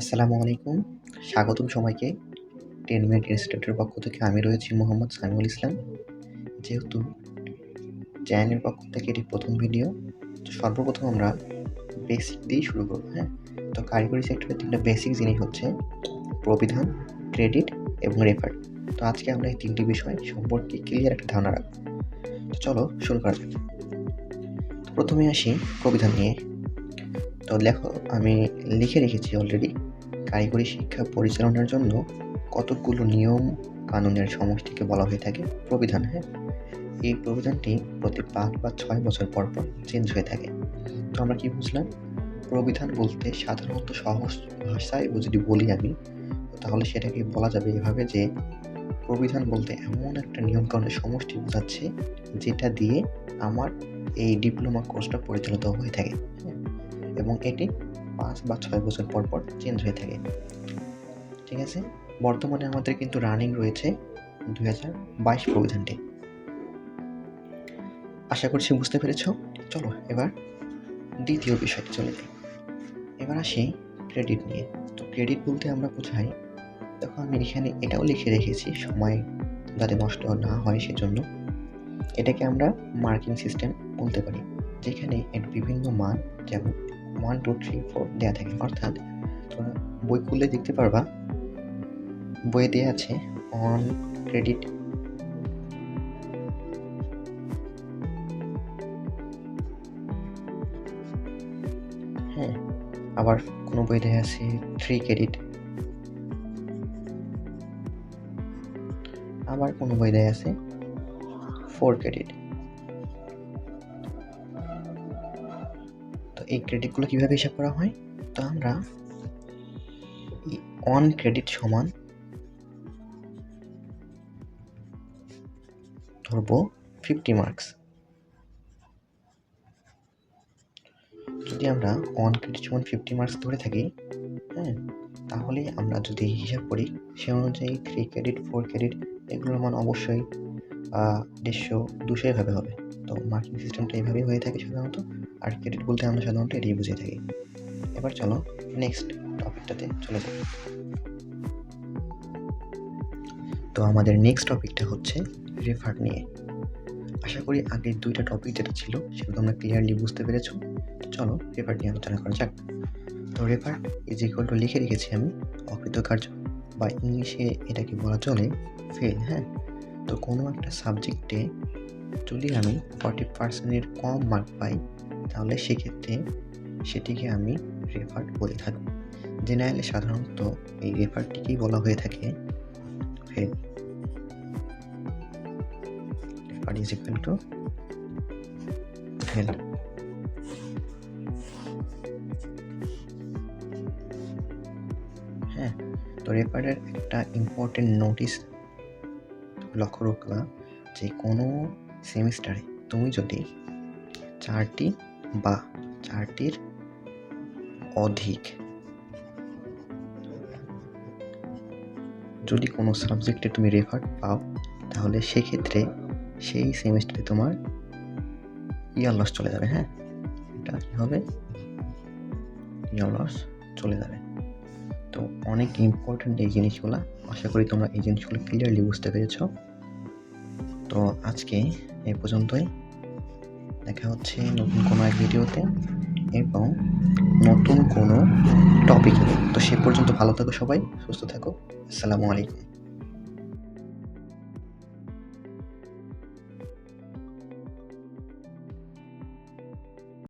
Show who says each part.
Speaker 1: আসসালামু আলাইকুম। স্বাগতম সবাইকে। টেন মিনিট ইনস্টিটিউটের পক্ষ থেকে আমি রয়েছি মোহাম্মদ সামিউল ইসলাম। যেহেতু জ্যানের পক্ষ থেকে এটি প্রথম ভিডিও, তো সর্বপ্রথম আমরা বেসিক দিয়েই শুরু করব হ্যাঁ? তো কারিগরি সেক্টরের তিনটা বেসিক জিনিস হচ্ছে প্রবিধান ক্রেডিট এবং রেফার তো আজকে আমরা এই তিনটি বিষয় সম্পর্কে ক্লিয়ার একটা ধারণা রাখব। তো চলো শুরু করা যাক। প্রথমে আসি প্রবিধান নিয়ে। তো লেখো, আমি লিখে রেখেছি অলরেডি কারিগরি শিক্ষা পরিচালনার জন্য কতকগুলো নিয়ম, কানুনের সমষ্টিকে বলা হয়ে থাকে। প্রবিধান হ্যাঁ? এই প্রবিধানটি প্রতি পাঁচ বা ছয় বছর পর পর চেঞ্জ হয়ে থাকে। তো আমরা কি বুঝলাম? প্রবিধান বলতে সাধারণত সহজ ভাষায় যদি বলি আমি, তাহলে সেটাকে বলা যাবে এভাবে যে, প্রবিধান বলতে এমন একটা নিয়মকানুনের সমষ্টি বোঝাচ্ছে, যেটা দিয়ে আমার এই ডিপ্লোমা কোর্সটা পরিচালিত হয়ে থাকে হ্যাঁ? এবং এটি পাঁচ বা ছয় বছর পর পর চেঞ্জ হয়ে থাকে। ঠিক আছে? বর্তমানে আমাদের কিন্তু রানিং রয়েছে দুই হাজার বাইশ প্রবিধানটি। আশা করছি বুঝতে পেরেছ? চলো এবার দ্বিতীয় বিষয়টি চলে যাই। এবার আসি ক্রেডিট নিয়ে। তো ক্রেডিট বলতে আমরা বোঝাই, দেখো আমি এখানে এটাও লিখে রেখেছি, সময় যাতে নষ্ট না হয় সেজন্য। এটাকে আমরা মার্কিং সিস্টেম বলতে পারি, যেখানে এর বিভিন্ন মান যেমন ওয়ান টু থ্রি ফোর দেওয়া থাকে। অর্থাৎ তোমরা বই খুললে দেখতে পারবা, বইয়ে দেওয়া আছে অন ক্রেডিট হ্যাঁ আবার কোনো বই দেওয়া আছে থ্রি ক্রেডিট আবার কোনো বই দেওয়া আছে ফোর ক্রেডিট তো এই ক্রেডিটগুলো কীভাবে হিসাব করা হয়? তো আমরা অন ক্রেডিট সমান ধরবো ফিফটি মার্কস যদি আমরা অন ক্রেডিট সমান ফিফটি মার্কস ধরে থাকি হ্যাঁ তাহলে আমরা যদি হিসাব করি, সে অনুযায়ী থ্রি ক্রেডিট ফোর ক্রেডিট এগুলোর মান অবশ্যই দেড়শো, দুশো এভাবে হবে। তো মার্কিং সিস্টেমটা এইভাবেই হয়ে থাকে সাধারণত। আর ক্রেডিট বলতে আমরা সাধারণত এটাই বুঝে থাকি। এবার চলো নেক্সট টপিকটাতে চলে যাই। তো আমাদের নেক্সট টপিকটা হচ্ছে রেফার নিয়ে। আশা করি আগের দুইটা টপিক যেটা ছিল সেটা তোমরা ক্লিয়ারলি বুঝতে পেরেছ। চলো রেফার নিয়ে আলোচনা করা যাক। তো রেফার ইজ ইকুয়াল টু লিখে রেখেছি আমি অকৃতকার্য বা ইংলিশে এটাকে বলা চলে ফেল হ্যাঁ? তো কোনো একটা সাবজেক্টে যদি আমি ফর্টি পার্সেন্টের কম মার্ক পাই তাহলে সেক্ষেত্রে সেটিকে আমি রেফার বলে থাকি জেনারেলি সাধারণত এই রেফারটিকেই বলা হয়ে থাকে। Fail refer is equal to fail হ্যাঁ তো রেফারের একটা ইম্পর্টেন্ট নোটিস লক্ষ্য রাখবা যে কোনো সেমিস্টারে তুমি যদি চারটি বা চারটির অধিক। যদি কোনো সাবজেক্টে তুমি রেফার পাও, তাহলে সেক্ষেত্রে সেই সেমিস্টারে তোমার ইয়ার লস চলে যাবে হ্যাঁ? এটা কী হবে? ইয়ার লস চলে যাবে। তো অনেক ইম্পর্ট্যান্ট এই জিনিসগুলো। আশা করি তোমরা এই জিনিসগুলো ক্লিয়ারলি বুঝতে পেরেছ। তো আজকে এই পর্যন্তই। দেখা হচ্ছে নতুন কোনো এক ভিডিওতে এবং নতুন কোনো টপিকে তো সে পর্যন্ত ভালো থাকো সবাই, সুস্থ থাকো। আসসালামু আলাইকুম।